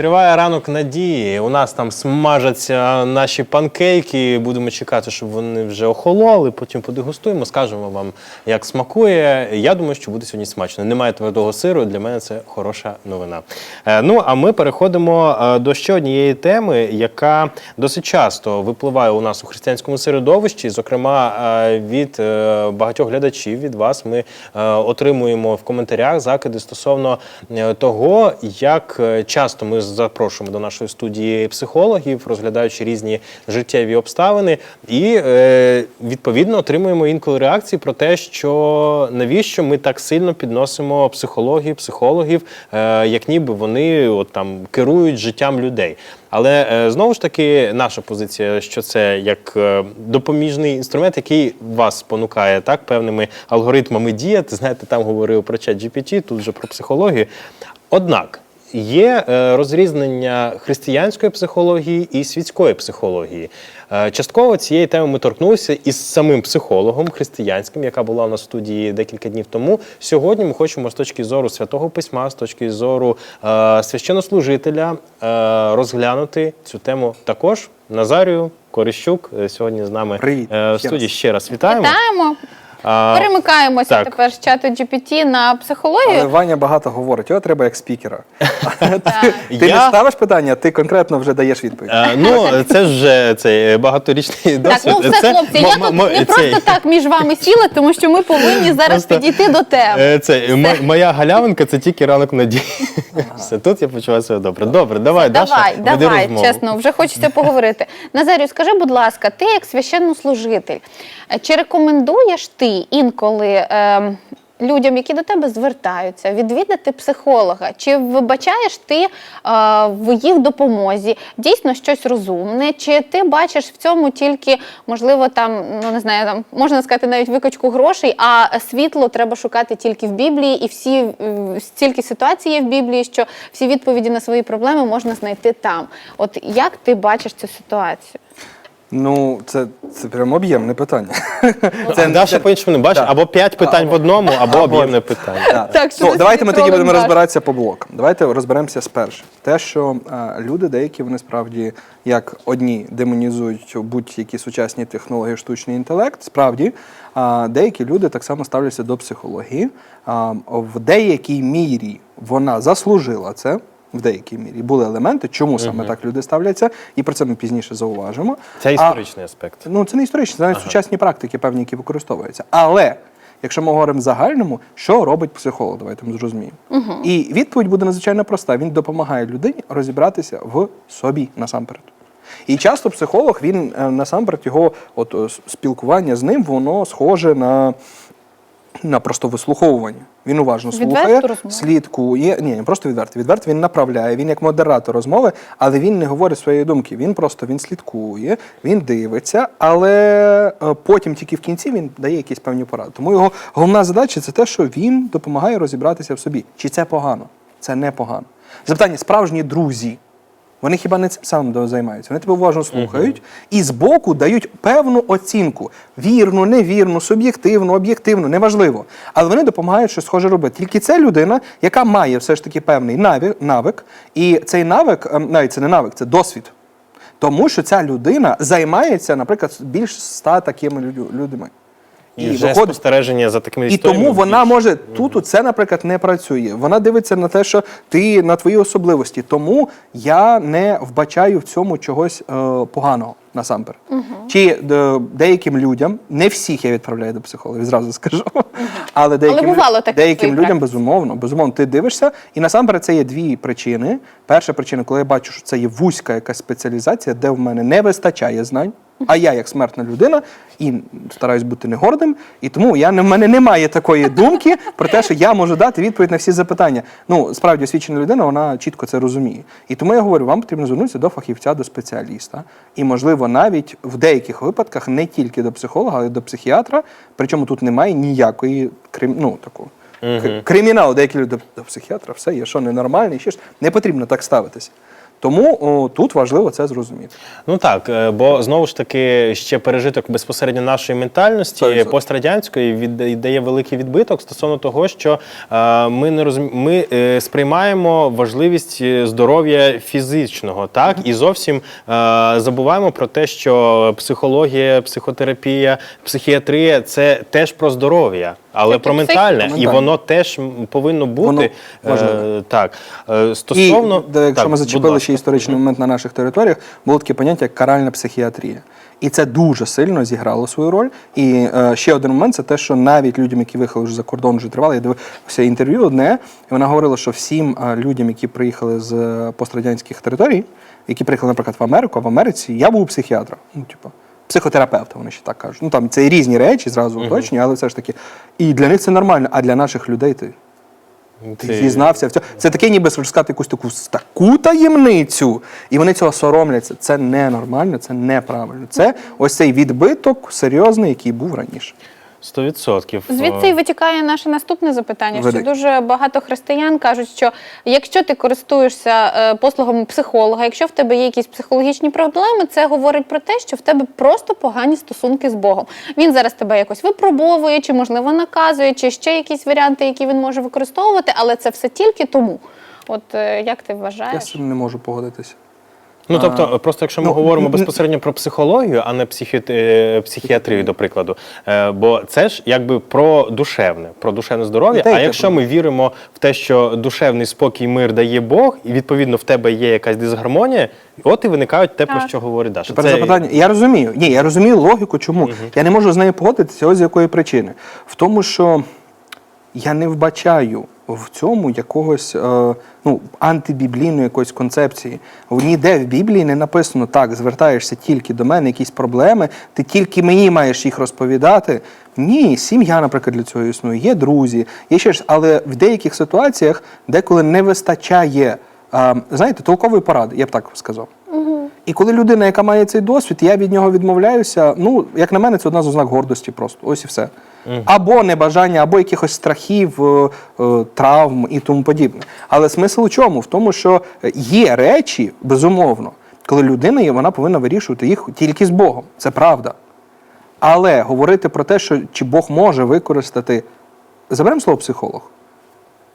Триває ранок надії. У нас там смажаться наші панкейки. Будемо чекати, щоб вони вже охололи. Потім подегустуємо, скажемо вам, як смакує. Я думаю, що буде сьогодні смачно. Немає твердого сиру. Для мене це хороша новина. Е, Ну а ми переходимо е, до ще однієї теми, яка досить часто випливає у нас у християнському середовищі. Зокрема, е, від багатьох глядачів від вас ми отримуємо в коментарях закиди стосовно того, як часто ми запрошуємо до нашої студії психологів, розглядаючи різні життєві обставини, і е, відповідно отримуємо інколи реакції про те, що навіщо ми так сильно підносимо психологів, психологів, е, як ніби вони от там керують життям людей. Але е, знову ж таки, наша позиція, що це як допоміжний інструмент, який вас спонукає так певними алгоритмами діяти. Знаєте, там говорив про чат GPT, тут вже про психологію. Однак є е, розрізнення християнської психології і світської психології. Е, Частково цієї теми ми торкнулися із самим психологом християнським, яка була у нас в студії декілька днів тому. Сьогодні ми хочемо з точки зору святого письма, з точки зору е, священнослужителя е, розглянути цю тему також. Назарію Корищук е, сьогодні з нами Привіт. в студії. Ще раз вітаємо. Вітаємо. А, Перемикаємося так. тепер з чату GPT на психологію. Але Ваня багато говорить, його треба як спікера. Ти не Я- ставиш питання, ти конкретно вже даєш відповідь. Е, Ну, це ж вже цей багаторічний Так, досвід. ну все, Це хлопці, я м- тут м- не цей- просто так між вами сіла, тому що ми повинні зараз Просто, підійти до теми. Е, Це м- моя галявинка, це тільки ранок надії. Все, тут я почуваю себе добре. Добре, давай, Даша, Давай, веди давай, розмову. чесно, вже хочеться поговорити. Назарію, скажи, будь ласка, ти як священнослужитель, е, чи рекомендуєш ти інколи ем, людям, які до тебе звертаються, відвідати психолога? Чи вибачаєш ти е, в їх допомозі дійсно щось розумне? Чи ти бачиш в цьому тільки, можливо, там, ну не знаю, там можна сказати навіть викачку грошей, а світло треба шукати тільки в Біблії, і всі е, стільки ситуацій є в Біблії, що всі відповіді на свої проблеми можна знайти там. От як ти бачиш цю ситуацію? Ну, це, це прям об'ємне питання. Це Даша по-іншому не бачиш, Так. або п'ять питань в одному, або Або- об'ємне питання. Так. Так, що ну, ти давайте ми тоді будемо розбиратися по блокам. Давайте розберемося спершу. Те, що е, люди деякі вони справді як одні демонізують будь-які сучасні технології, штучний інтелект. Справді, а деякі люди так само ставляться до психології. А, в деякій мірі вона заслужила це. В деякій мірі були елементи, чому саме так люди ставляться, і про це ми пізніше зауважимо. Це А- історичний аспект. Ну, це не історично, це навіть сучасні практики, певні, які використовуються. Але якщо ми говоримо в загальному, що робить психолог, давайте ми зрозуміємо. І відповідь буде надзвичайно проста. Він допомагає людині розібратися в собі насамперед. І часто психолог, він е, насамперед його от, е, спілкування з ним, воно схоже на, на просто вислуховування. Він уважно Відверту слухає, розмову? слідкує. Ні, не просто відверто. Відверто він направляє, він як модератор розмови, але він не говорить своєї думки. Він просто він слідкує, він дивиться, але е, потім тільки в кінці він дає якісь певні поради. Тому його головна задача це те, що він допомагає розібратися в собі. Чи це погано? Це не погано. Запитання: справжні друзі. Вони хіба не цим самим займаються? Вони тебе уважно слухають і збоку дають певну оцінку: вірну, невірну, суб'єктивну, об'єктивну, неважливо. Але вони допомагають щось схоже робити. Тільки це людина, яка має все ж таки певний навик, і цей навик, ем, навіть це не навик, це досвід. Тому що ця людина займається, наприклад, більш ста такими лю- людьми. І, вже спостереження за такими І тому вона може тут це, наприклад, не працює. Вона дивиться на те, що ти на твої особливості. Тому я не вбачаю в цьому чогось е, поганого насамперед. Чи е, деяким людям, не всіх я відправляю до психологів, зразу скажу. Але деяким, бувало таке деяким людям практиці. безумовно, безумовно, ти дивишся, і насамперед це є дві причини. Перша причина, коли я бачу, що це є вузька якась спеціалізація, де в мене не вистачає знань. А я, як смертна людина, і стараюсь бути не гордим, і тому я в мене немає такої думки про те, що я можу дати відповідь на всі запитання. Ну, справді освічена людина, вона чітко це розуміє. І тому я говорю, вам потрібно звернутися до фахівця, до спеціаліста, і можливо навіть в деяких випадках не тільки до психолога, але й до психіатра. Причому тут немає ніякої крим... ну, такого. к- Криміналу, деякі люди до психіатра, все є, що ненормальний, ще ж не потрібно так ставитися. Тому о, тут важливо це зрозуміти. Ну так, е, бо знову ж таки ще пережиток безпосередньо нашої ментальності 100%. пострадянської віддає великий відбиток стосовно того, що е, ми не розумі... ми е, сприймаємо важливість е, здоров'я фізичного, так і зовсім е, забуваємо про те, що психологія, психотерапія, психіатрія це теж про здоров'я, але про ментальне, і воно теж повинно бути Воно е, так. Е, Стосовно І де, якщо Так, ми будь зачепили ласка. ще історичний момент на наших територіях, було таке поняття як каральна психіатрія. І це дуже сильно зіграло свою роль. І е, ще один момент це те, що навіть людям, які виїхали вже за кордон, вже тривали. Я дивився інтерв'ю одне, і вона говорила, що всім е, людям, які приїхали з е, пострадянських територій, які приїхали, наприклад, в Америку, а в Америці я був психіатром. Ну, типу, психотерапевта, вони ще так кажуть. Ну там це і різні речі, зразу уточнюю, але все ж таки. І для них це нормально, а для наших людей ти. Ти Це- зізнався в цьому. Це таке, ніби розказати якусь таку таку таємницю, і вони цього соромляться. Це ненормально, це неправильно. Це ось цей відбиток серйозний, який був раніше. Сто відсотків. Звідси і витікає наше наступне запитання. Що дуже багато християн кажуть, що якщо ти користуєшся е, послугами психолога, якщо в тебе є якісь психологічні проблеми, це говорить про те, що в тебе просто погані стосунки з Богом. Він зараз тебе якось випробовує, чи можливо наказує, чи ще якісь варіанти, які він може використовувати, але це все тільки тому. От е, як ти Я вважаєш? з цим не можу погодитися. Ну тобто, просто якщо ми ну, говоримо н- безпосередньо про психологію, а не психі... е, психіатрію, до прикладу, е, бо це ж якби про душевне, про душевне здоров'я. І те, А те якщо ми віримо в те, що душевний спокій, мир дає Бог, і відповідно в тебе є якась дисгармонія, от і виникають те, про Так. що говорить Даша. Тепер запитання. Я розумію. Ні, я розумію логіку, чому. Я не можу з нею погодитися, ось з якої причини. В тому, що я не вбачаю в цьому якогось е, ну, антибіблійної якоїсь концепції. В ніде в Біблії не написано так, звертаєшся тільки до мене, якісь проблеми, ти тільки мені маєш їх розповідати. Ні, сім'я, наприклад, для цього існує, є друзі, є ще ж, але в деяких ситуаціях деколи не вистачає, е, знаєте, толкової поради, я б так сказав. І коли людина, яка має цей досвід, я від нього відмовляюся. Ну, як на мене, це одна з ознак гордості просто. Ось і все. Або небажання, або якихось страхів, е, е, травм і тому подібне. Але смисл у чому? В тому, що є речі, безумовно, коли людина є, вона повинна вирішувати їх тільки з Богом. Це правда. Але говорити про те, що чи Бог може використати, заберемо слово психолог,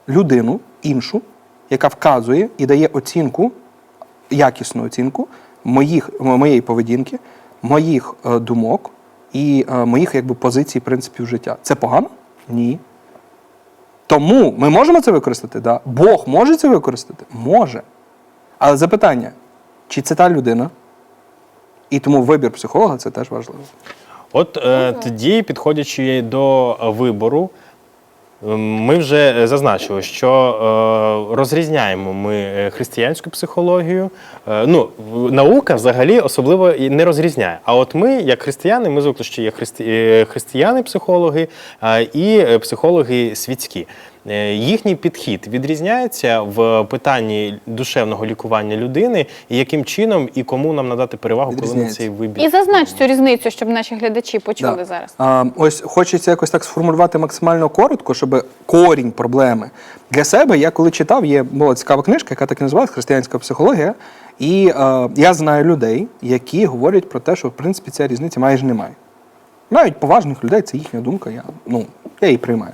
людину іншу, яка вказує і дає оцінку, якісну оцінку моїх, моєї поведінки, моїх е, думок і е, моїх якби, позицій, принципів життя. Це погано? Ні. Тому ми можемо це використати? Да. Бог може це використати? Може. Але запитання, чи це та людина? І тому вибір психолога це теж важливо. От е, тоді, підходячи до вибору, ми вже е, зазначили, що е, розрізняємо ми е, християнську психологію. Ну, наука взагалі особливо і не розрізняє. А от ми, як християни, ми звикли, що є христи... християни-психологи і психологи світські. Е, Їхній підхід відрізняється в питанні душевного лікування людини, і яким чином і кому нам надати перевагу, коли ми цей вибір. І зазнач цю різницю, щоб наші глядачі почули Да. зараз. А, ось хочеться якось так сформулювати максимально коротко, щоб корінь проблеми для себе. Я коли читав, є була цікава книжка, яка так і називається Християнська психологія. І е, я знаю людей, які говорять про те, що в принципі ця різниця майже немає. Навіть поважних людей це їхня думка, я, ну, я її приймаю.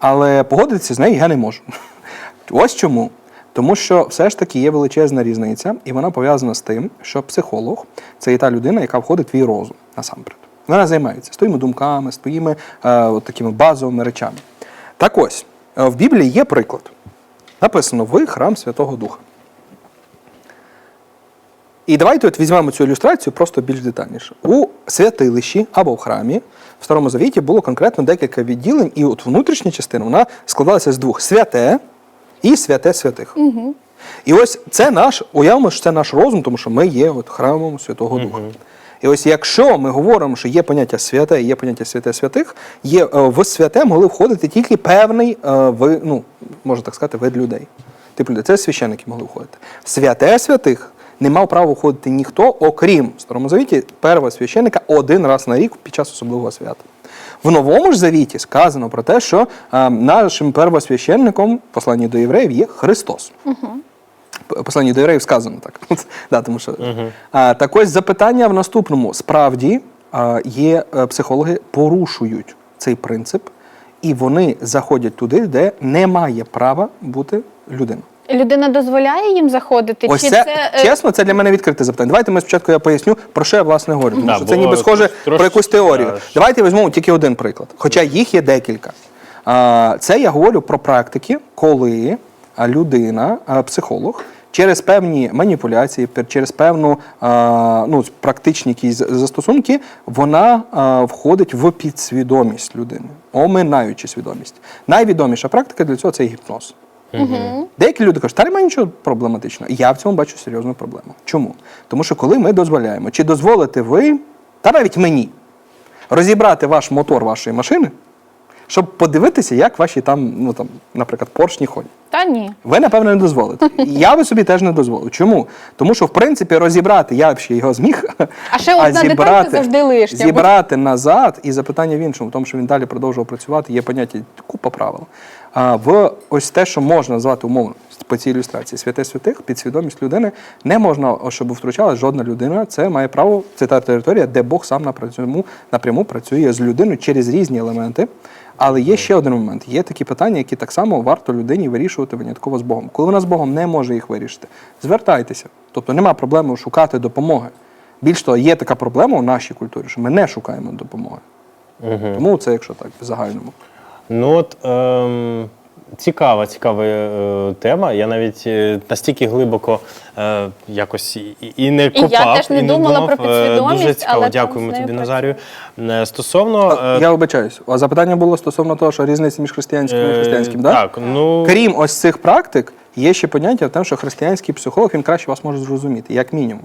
Але погодитися з нею я не можу. Ось чому. Тому що все ж таки є величезна різниця, і вона пов'язана з тим, що психолог це є та людина, яка входить в твій розум насамперед. Вона займається з твоїми думками, з твоїми е, от такими базовими речами. Так ось, е, в Біблії є приклад. Написано ви храм Святого Духа. І давайте от візьмемо цю ілюстрацію просто більш детальніше. У святилищі або в храмі в Старому Завіті було конкретно декілька відділень, і от внутрішня частина вона складалася з двох: святе і святе святих. Угу. І ось це наш, уявимо, що це наш розум, тому що ми є от храмом Святого Духа. І ось якщо ми говоримо, що є поняття святе є поняття святе святих, є е, в святе могли входити тільки певний е, ви, ну, можна так сказати, вид людей. Типу людей, це священники могли входити. Святе святих не мав права входити ніхто, окрім в Старому Завіті першого священника один раз на рік під час особливого свята. В новому ж завіті сказано про те, що е, нашим первосвященником в посланні до євреїв є Христос. в посланні до євреїв сказано так. да, тому що, а, так ось запитання в наступному. Справді а, є е, психологи, порушують цей принцип, і вони заходять туди, де немає права бути людина. Людина дозволяє їм заходити? Ось чи це, це, е, чесно, це для мене відкрите запитання. Давайте ми спочатку я поясню, про що я власне говорю. Тому Да, що це ніби схоже трошки- про якусь теорію. да, Давайте візьмемо тільки один приклад, хоча їх є декілька. А, Це я говорю про практики, коли а, людина, а, психолог, через певні маніпуляції, пер- через певну а, ну, практичні якісь застосунки, вона а, входить в підсвідомість людини, оминаючи свідомість. Найвідоміша практика для цього це гіпноз. Деякі люди кажуть, та немає нічого проблематичного. Я в цьому бачу серйозну проблему. Чому? Тому що коли ми дозволяємо, чи дозволите ви, та навіть мені, розібрати ваш мотор вашої машини, щоб подивитися, як ваші там, ну там, наприклад, поршні ходять. Та ні. Ви, напевно, не дозволите. Я би собі теж не дозволив. Чому? Тому що, в принципі, розібрати я б ще його зміг. А ще одна деталька завжди лишня. Зібрати назад, і запитання в іншому, тому, що він далі продовжував працювати, є поняття купа правил. В ось те, що можна назвати умовно по цій ілюстрації святе святих, підсвідомість людини не можна, щоб втручалась жодна людина. Це має право, це та територія, де Бог сам напряму, напряму працює з людиною через різні елементи. Але є ще один момент. Є такі питання, які так само варто людині вирішувати винятково з Богом. Коли вона з Богом не може їх вирішити, звертайтеся. Тобто нема проблеми шукати допомоги. Більш того, є така проблема у нашій культурі, що ми не шукаємо допомоги. Тому це, якщо так, в загальному. Ну от ем, цікава, цікава е, тема. Я навіть е, настільки глибоко е, якось і, і не я копав. теж не і думала думав. про Е, підсвідомість, Дуже цікаво, але там дякуємо нею тобі, працюю. Назарію. Е, Стосовно е, Я вибачаюсь. А запитання було стосовно того, що різниця між християнським і е, християнським, да? так, ну Крім ось цих практик, є ще поняття в тому, що християнський психолог він краще вас може зрозуміти, як мінімум.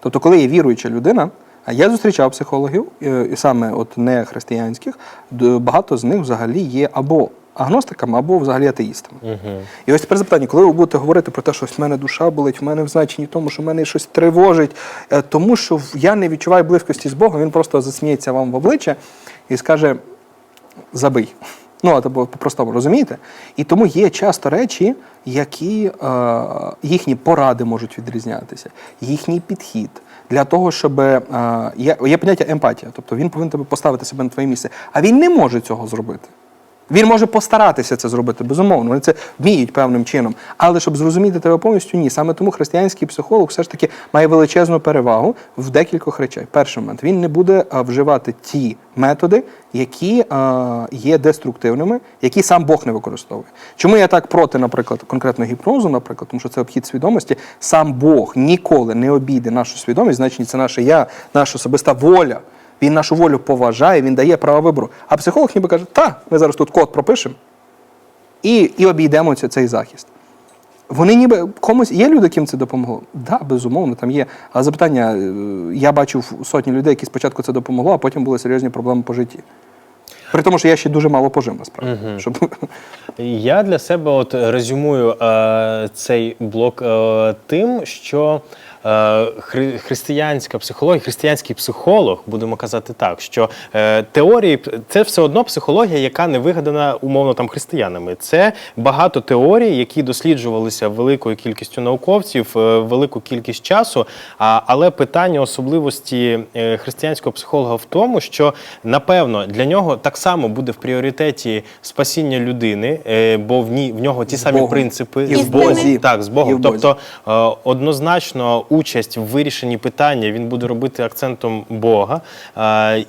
Тобто, коли є віруюча людина, я зустрічав психологів, е, і саме от не християнських, багато з них взагалі є або агностиками, або взагалі атеїстами. І ось тепер запитання, коли ви будете говорити про те, що ось в мене душа болить, в мене в значенні тому, що в мене щось тривожить, е, тому що я не відчуваю близькості з Богом, він просто засміється вам в обличчя і скаже: забий. Ну, або по-простому, розумієте? І тому є часто речі, які е, їхні поради можуть відрізнятися, їхній підхід для того, щоб е, є, є поняття емпатія, тобто він повинен тебе поставити себе на твоє місце, а він не може цього зробити. Він може постаратися це зробити, безумовно. Вони це вміють певним чином. Але щоб зрозуміти тебе повністю, ні. Саме тому християнський психолог все ж таки має величезну перевагу в декількох речей. Перший момент він не буде вживати ті методи, які а, є деструктивними, які сам Бог не використовує. Чому я так проти, наприклад, конкретно гіпнозу, наприклад, тому що це обхід свідомості. Сам Бог ніколи не обійде нашу свідомість, значить це наше я, наша особиста воля. Він нашу волю поважає, він дає право вибору. А психолог ніби каже, та, ми зараз тут код пропишемо і, і обійдемо цей захист. Вони ніби комусь є люди, яким це допомогло? Так, да, безумовно, там є. Але запитання: е, я бачив сотні людей, які спочатку це допомогло, а потім були серйозні проблеми по житті. При тому, що я ще дуже мало пожив, насправді. Щоб... Я для себе от резюмую е, цей блок е, тим, що хри- християнська психологія, християнський психолог, будемо казати так, що е, теорії це все одно психологія, яка не вигадана умовно там християнами. Це багато теорій, які досліджувалися великою кількістю науковців, е, велику кількість часу. Але питання особливості е, християнського психолога в тому, що напевно для нього так само буде в пріоритеті спасіння людини, е, бо в ній в нього ті самі принципи І з Богом. Так, з Богом. Тобто е, однозначно участь в вирішенні питання він буде робити акцентом Бога,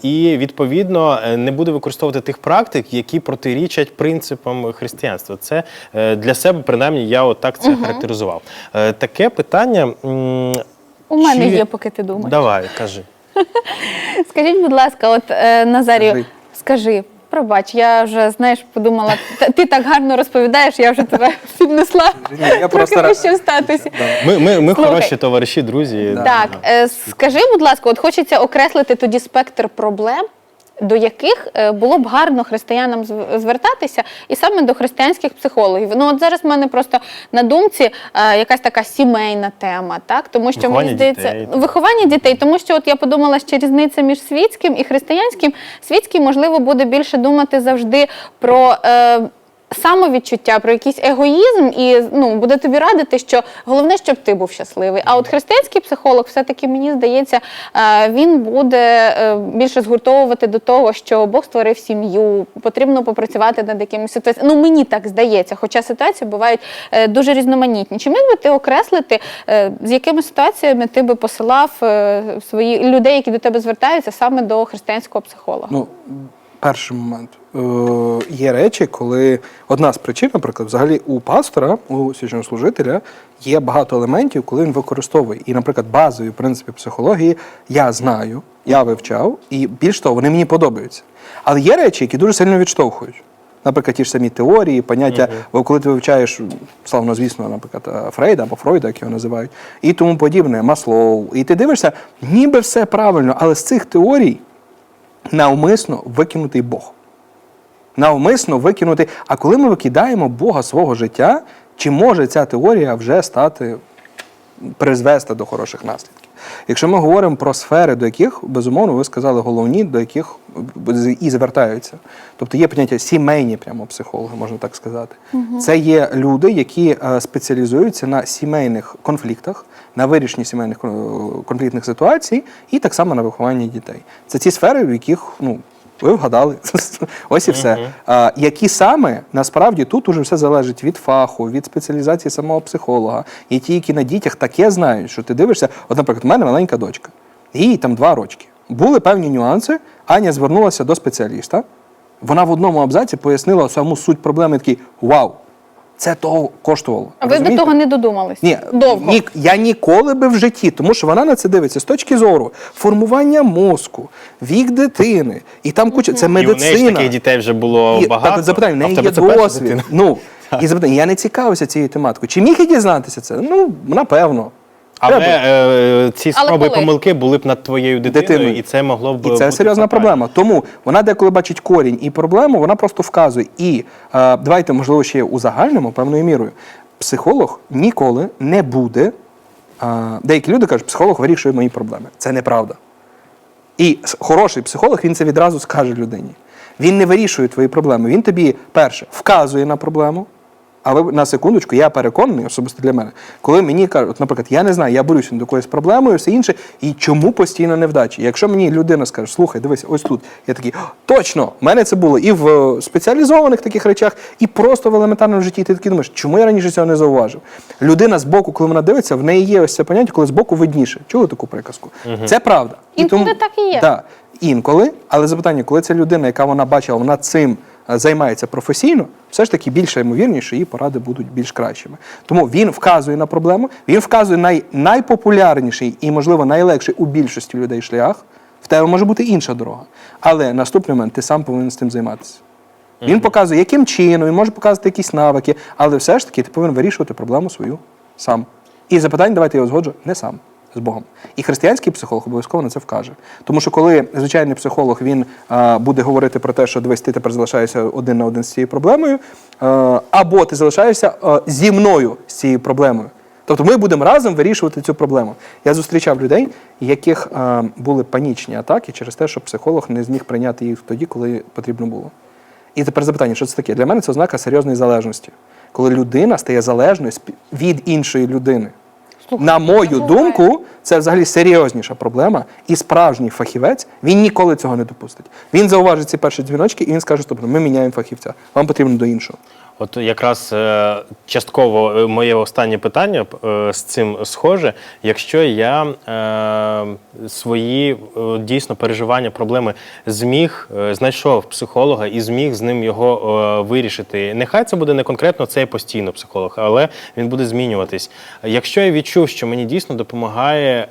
і відповідно е, не буде використовувати тих практик, які протирічать принципам християнства. Це е, для себе, принаймні, я отак це характеризував. Е, Таке питання. У мене є, поки ти думаєш. Давай, кажи. Скажіть, будь ласка, от Назарію, Скажи. скажи. Пробач, я вже знаєш, подумала, «Та- ти так гарно розповідаєш, я вже тебе піднесла я просто ра- вище статусі. Ми, ми, ми Слухай. хороші товариші, друзі. Так, е, скажи, будь ласка, от хочеться окреслити тоді спектр проблем, до яких е, було б гарно християнам звертатися, і саме до християнських психологів. Ну от зараз в мене просто на думці е, якась така сімейна тема, так тому що Виховання мені здається, дітей. виховання дітей, тому що от я подумала, що різниця між світським і християнським. Світський, можливо, буде більше думати завжди про. Е, самовідчуття, про якийсь егоїзм, і ну буде тобі радити, що головне, щоб ти був щасливий. А от християнський психолог, все-таки мені здається, е, він буде е, більше згуртовувати до того, що Бог створив сім'ю, потрібно попрацювати над якимись ситуаціями. Ну мені так здається, хоча ситуації бувають е, дуже різноманітні. Чи міг би ти окреслити, з якими ситуаціями ти би посилав свої людей, які до тебе звертаються саме до християнського психолога? Ну, перший момент. Е, є речі, коли одна з причин, наприклад, взагалі у пастора, у священнослужителя є багато елементів, коли він використовує. І, наприклад, базові принципи психології я знаю, я вивчав, і більш того, вони мені подобаються. Але є речі, які дуже сильно відштовхують. Наприклад, ті ж самі теорії, поняття, бо коли ти вивчаєш, славно, звісно, наприклад, е, Фрейда або Фройда, як його називають, і тому подібне, Маслоу. І ти дивишся, ніби все правильно, але з цих теорій навмисно викинутий Бог. Навмисно викинути. А коли ми викидаємо Бога свого життя, чи може ця теорія вже стати призвести до хороших наслідків? Якщо ми говоримо про сфери, до яких, безумовно, ви сказали головні, до яких і звертаються. Тобто є поняття сімейні прямо психологи, можна так сказати. Це є люди, які е, спеціалізуються на сімейних конфліктах, на вирішенні сімейних е, конфліктних ситуацій і так само на вихованні дітей. Це ті сфери, в яких ну. Ви вгадали, ось і все. А, які саме насправді тут уже все залежить від фаху, від спеціалізації самого психолога. І ті, які на дітях таке знають, що ти дивишся, от, наприклад, в мене маленька дочка, їй там два рочки. Були певні нюанси. Аня звернулася до спеціаліста. Вона в одному абзаці пояснила саму суть проблеми. Такий вау, це того коштувало. А ви до того не додумались? Ні, довго. Ні, я ніколи би в житті, тому що вона на це дивиться з точки зору формування мозку, вік дитини, і там куча це І у неї ж медицина. таких дітей вже було І, багато. Так, запитання, в а неї тебе є це досвід. Ну, і запитання, я не цікавився цією тематикою. Чи міг я дізнатися це? Ну, напевно. Але е, ці Але спроби і коли? помилки були б над твоєю дитиною, Дитиною. і це могло б І це бути серйозна фатально. проблема. Тому вона деколи бачить корінь і проблему, вона просто вказує. І е, давайте, можливо, ще узагальнимо певною мірою. Психолог ніколи не буде. Е, деякі люди кажуть, психолог вирішує мої проблеми. Це неправда. І с- хороший психолог він це відразу скаже людині. Він не вирішує твої проблеми. Він тобі, перше, вказує на проблему. Але на секундочку, я переконаний, особисто для мене, коли мені кажуть, от, наприклад, я не знаю, я борюся над якоюсь проблемою, все інше, і чому постійно невдачі? Якщо мені людина скаже, слухай, дивись, ось тут, я такий, точно, в мене це було і в е, спеціалізованих таких речах, і просто в елементарному житті. Ти такий думаєш, чому я раніше цього не зауважив? Людина з боку, коли вона дивиться, в неї є ось це поняття, коли з боку видніше. Чули таку приказку? Це правда. Інколи так і є. Да, інколи, але запитання, коли ця людина, яка вона бачила, вона цим займається професійно, все ж таки більше ймовірніше, що її поради будуть більш кращими. Тому він вказує на проблему, він вказує най, найпопулярніший і, можливо, найлегший у більшості людей шлях. В тебе може бути інша дорога. Але наступний момент ти сам повинен з тим займатися. Він показує, яким чином, він може показувати якісь навики, але все ж таки ти повинен вирішувати проблему свою сам. І запитання, давайте я узгоджу, не сам, з Богом. І християнський психолог обов'язково на це вкаже. Тому що коли звичайний психолог він а, буде говорити про те, що дивись, ти тепер залишаєшся один на один з цією проблемою, а, або ти залишаєшся а, зі мною з цією проблемою. Тобто ми будемо разом вирішувати цю проблему. Я зустрічав людей, яких а, були панічні атаки через те, що психолог не зміг прийняти їх тоді, коли потрібно було. І тепер запитання, що це таке? Для мене це ознака серйозної залежності, коли людина стає залежною від іншої людини. Слухай, На мою думку, це взагалі серйозніша проблема, і справжній фахівець він ніколи цього не допустить. Він зауважить ці перші дзвіночки, і він скаже, тобто ми міняємо фахівця. Вам потрібно до іншого. От якраз е, частково е, моє останнє питання е, з цим схоже. Якщо я свої дійсно переживання, проблеми зміг, знайшов психолога і зміг з ним його вирішити. Нехай це буде не конкретно цей постійно психолог, але він буде змінюватись. Якщо я відчув, що мені дійсно допомагає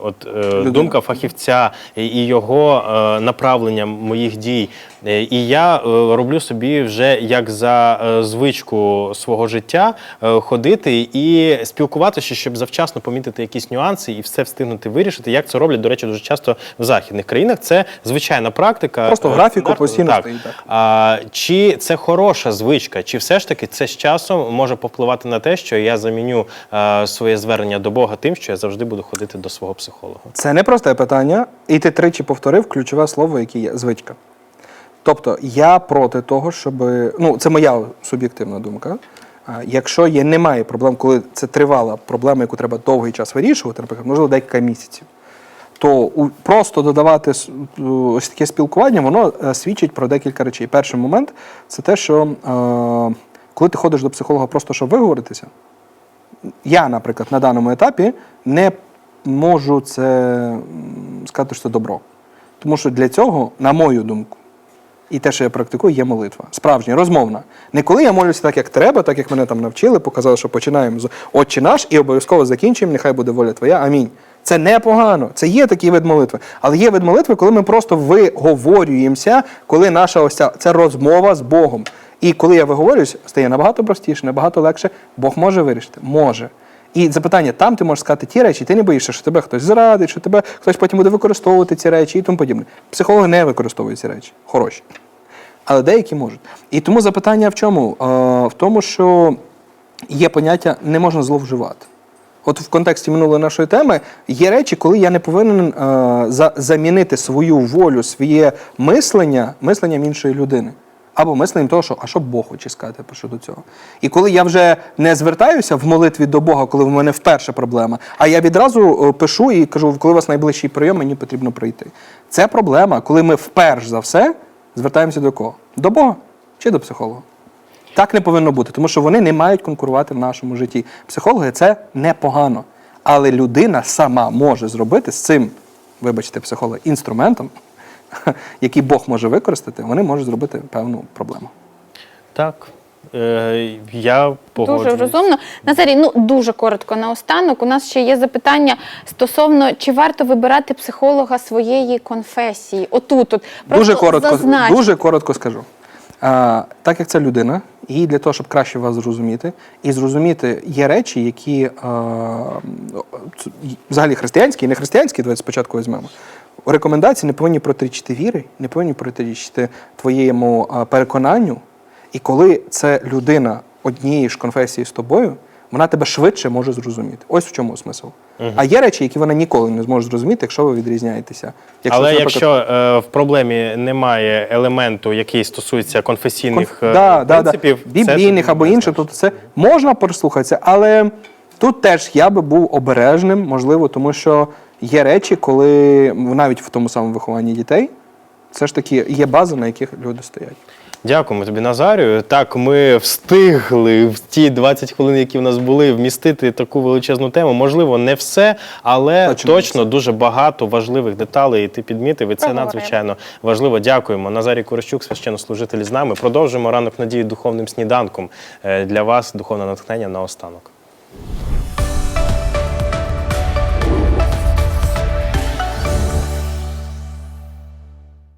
от, думка фахівця і його направлення моїх дій. Е, І я е, роблю собі вже як за е, звичку свого життя ходити і спілкуватися, щоб завчасно помітити якісь нюанси і все встигнути вирішити. Як це роблять, до речі, дуже часто в західних країнах. Це звичайна практика. Просто графіку постійно так. стоїть, так. А, чи це хороша звичка, чи все ж таки це з часом може повпливати на те, що я заміню е, своє звернення до Бога тим, що я завжди буду ходити до свого психолога? Це не просте питання, і ти тричі повторив ключове слово, яке є звичка. Тобто я проти того, щоб ну це моя суб'єктивна думка. Якщо є немає проблем, коли це тривала проблема, яку треба довгий час вирішувати, наприклад, можливо, декілька місяців, то просто додавати ось таке спілкування, воно е, свідчить про декілька речей. Перший момент це те, що е, коли ти ходиш до психолога просто щоб виговоритися, я, наприклад, на даному етапі не можу це сказати, що це добро. Тому що для цього, на мою думку, і те, що я практикую, є молитва. Справжня, розмовна. Не коли я молюся так, як треба, так як мене там навчили, показали, що починаємо з Отче наш і обов'язково закінчуємо, нехай буде воля твоя. Амінь. Це непогано. Це є такий вид молитви. Але є вид молитви, коли ми просто виговорюємося, коли наша ось ця це розмова з Богом. І коли я виговорююсь, стає набагато простіше, набагато легше. Бог може вирішити? Може. І запитання, там ти можеш сказати ті речі, ти не боїшся, що тебе хтось зрадить, що тебе хтось потім буде використовувати ці речі і тому подібне. Психологи не використовують ці речі, хороші. Але деякі можуть. І тому запитання в чому? В тому, що є поняття не можна зловживати. От в контексті минулої нашої теми є речі, коли я не повинен за, замінити свою волю, своє мислення мисленням іншої людини. Або мисленням того, що а що Бог хоче сказати щодо цього. І коли я вже не звертаюся в молитві до Бога, коли в мене вперше проблема, а я відразу е, пишу і кажу, коли у вас найближчий прийом, мені потрібно прийти. Це проблема, коли ми вперш за все звертаємося до кого? До Бога чи до психолога. Так не повинно бути, тому що вони не мають конкурувати в нашому житті. Психологи це непогано. Але людина сама може зробити з цим, вибачте, психолог, інструментом, який Бог може використати, вони можуть зробити певну проблему. Так. Е, я погоджуюсь. Дуже розумно. Назарій, ну дуже коротко наостанок. У нас ще є запитання стосовно чи варто вибирати психолога своєї конфесії. Отут, от Дуже коротко, зазнач. дуже коротко скажу. А, так як це людина, і для того, щоб краще вас зрозуміти, і зрозуміти, є речі, які а, взагалі християнські і не християнські, давайте спочатку візьмемо. Рекомендації не повинні протирічити віри, не повинні протирічити твоєму переконанню. І коли це людина однієї ж конфесії з тобою, вона тебе швидше може зрозуміти. Ось в чому смисл. А є речі, які вона ніколи не зможе зрозуміти, якщо ви відрізняєтеся. Але це, якщо е, в проблемі немає елементу, який стосується конфесійних Конф- е, да, да, принципів, да. біблійних або інших, тобто це можна прислухатися, але тут теж я би був обережним, можливо, тому що є речі, коли навіть в тому самому вихованні дітей, все ж таки є база, на яких люди стоять. Дякуємо тобі, Назарію. Так, ми встигли в ті 20 хвилин, які в нас були, вмістити таку величезну тему. Можливо, не все, але Точно не точно дуже багато важливих деталей. І ти підмітив, і це Проговорили. надзвичайно важливо. Дякуємо. Назарій Корощук, священнослужитель з нами. Продовжуємо ранок надії духовним сніданком. Е, Для вас духовне натхнення наостанок.